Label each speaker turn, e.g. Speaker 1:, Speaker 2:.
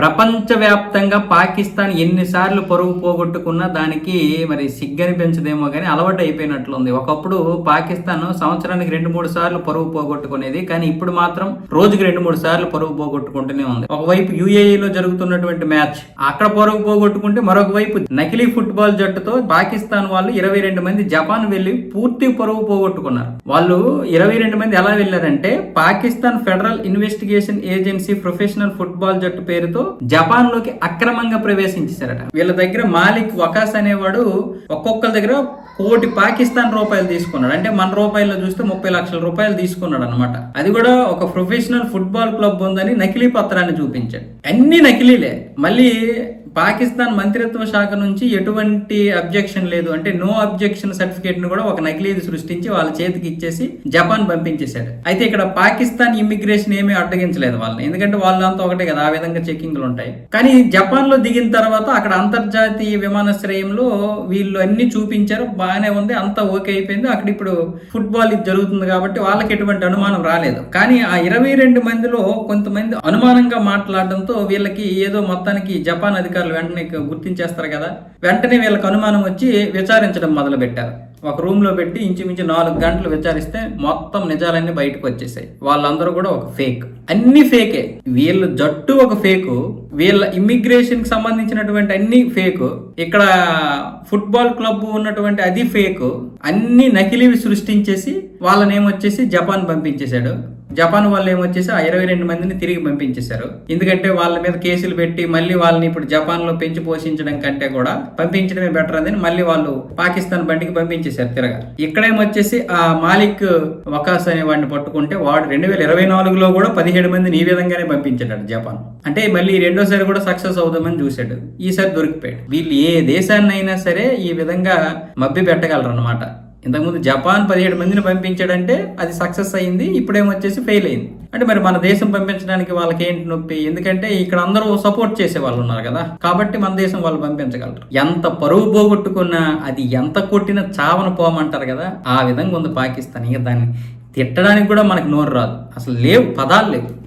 Speaker 1: ప్రపంచవ్యాప్తంగా పాకిస్తాన్ ఎన్నిసార్లు పరువు పోగొట్టుకున్నా దానికి మరి సిగ్గనిపించదేమో కానీ అలవాటు అయిపోయినట్లుంది. ఒకప్పుడు పాకిస్తాన్ సంవత్సరానికి రెండు మూడు సార్లు పరువు పోగొట్టుకునేది కానీ ఇప్పుడు మాత్రం రోజుకి రెండు మూడు సార్లు పరువు పోగొట్టుకుంటూనే ఉంది. ఒకవైపు UAE లో జరుగుతున్నటువంటి మ్యాచ్ అక్కడ పరువు పోగొట్టుకుంటే మరొక వైపు నకిలీ ఫుట్బాల్ జట్టుతో పాకిస్తాన్ వాళ్ళు ఇరవై రెండు మంది జపాన్ వెళ్ళి పూర్తి పరువు పోగొట్టుకున్నారు. వాళ్ళు ఇరవై రెండు మంది ఎలా వెళ్ళారంటే Pakistan federal investigation agency professional football జట్టు పేరుతో జపాన్లోకి అక్రమంగా ప్రవేశించేశారట. వీళ్ళ దగ్గర మాలిక్ వకాస్ అనేవాడు ఒక్కొక్కరి దగ్గర కోటి పాకిస్తాన్ రూపాయలు తీసుకున్నాడు. అంటే మన రూపాయల్లో చూస్తే ముప్పై లక్షల రూపాయలు తీసుకున్నాడు అనమాట అది కూడా ఒక ప్రొఫెషనల్ ఫుట్బాల్ క్లబ్ ఉందని నకిలీ పత్రాన్ని చూపించాడు. అన్ని నకిలీలే. మళ్ళీ పాకిస్తాన్ మంత్రిత్వ శాఖ నుంచి ఎటువంటి అబ్జెక్షన్ లేదు. అంటే నో అబ్జెక్షన్ సర్టిఫికేట్ను కూడా ఒక నకిలీది సృష్టించి వాళ్ళ చేతికి ఇచ్చేసి జపాన్ పంపించేశాడు. అయితే ఇక్కడ పాకిస్తాన్ ఇమ్మిగ్రేషన్ ఏమీ అడ్డగించలేదు వాళ్ళని. ఎందుకంటే వాళ్ళంతా ఒకటే కదా ఆ విధంగా చెకింగ్లు ఉంటాయి కానీ జపాన్లో దిగిన తర్వాత అక్కడ అంతర్జాతీయ విమానాశ్రయంలో వీళ్ళు అన్ని చూపించారు బాగానే ఉంది అంతా ఓకే అయిపోయింది. అక్కడ ఇప్పుడు ఫుట్బాల్ ఇది జరుగుతుంది కాబట్టి వాళ్ళకి ఎటువంటి అనుమానం రాలేదు. కానీ ఆ ఇరవై రెండు మందిలో కొంతమంది అనుమానంగా మాట్లాడడంతో వీళ్ళకి ఏదో మొత్తానికి జపాన్ అధికారులు వెంటనే గుర్తించేస్తారు కదా. వెంటనే వీళ్ళకి అనుమానం వచ్చి విచారించడం మొదలుపెట్టారు. ఒక రూమ్లో పెట్టి ఇంచుమించు నాలుగు గంటలు విచారిస్తే మొత్తం నిజాలన్నీ బయటకు వచ్చేసాయి. వాళ్ళందరూ కూడా ఒక ఫేక్ అన్ని ఫేకే వీళ్ళ జట్టు ఒక ఫేకు వీళ్ళ ఇమ్మిగ్రేషన్కి సంబంధించినటువంటి అన్ని ఫేకు ఇక్కడ ఫుట్బాల్ క్లబ్ ఉన్నటువంటి అది ఫేక్ అన్ని నకిలీవి సృష్టించేసి వాళ్ళనేమొచ్చేసి జపాన్ పంపించేశాడు. జపాన్ వాళ్ళు ఏమొచ్చేసి ఆ ఇరవై రెండు మందిని తిరిగి పంపించేశారు. ఎందుకంటే వాళ్ళ మీద కేసులు పెట్టి మళ్ళీ వాళ్ళని ఇప్పుడు జపాన్లో పెంచి పోషించడం కంటే కూడా పంపించడమే బెటర్ అని మళ్ళీ వాళ్ళు పాకిస్తాన్ బండికి పంపించేశారు తిరగా. ఇక్కడేమొచ్చేసి ఆ మాలిక్ వకాస్ అనే వాడిని పట్టుకుంటే వాడు రెండు వేల ఇరవై నాలుగులో కూడా పదిహేడు మందిని ఈ విధంగానే పంపించాడు జపాన్. అంటే మళ్ళీ రెండోసారి కూడా సక్సెస్ అవుదామని చూశాడు. ఈసారి దొరికిపోయాడు. వీళ్ళు ఏ దేశాన్నైనా సరే ఈ విధంగా మభ్య పెట్టగలరు అనమాట ఇంతకుముందు జపాన్ పదిహేడు మందిని పంపించాడంటే అది సక్సెస్ అయింది ఇప్పుడేమొచ్చేసి ఫెయిల్ అయింది. అంటే మరి మన దేశం పంపించడానికి వాళ్ళకి ఏంటి నొప్పి? ఎందుకంటే ఇక్కడ అందరూ సపోర్ట్ చేసే వాళ్ళు ఉన్నారు కదా. కాబట్టి మన దేశం వాళ్ళు పంపించగలరు. ఎంత పరువు పోగొట్టుకున్నా అది ఎంత కొట్టినా చావన పోమంటారు కదా ఆ విధంగా ఉంది పాకిస్తాన్. ఇక దాన్ని తిట్టడానికి కూడా మనకు నోరు రాదు. అసలు లేవు పదాలు లేవు.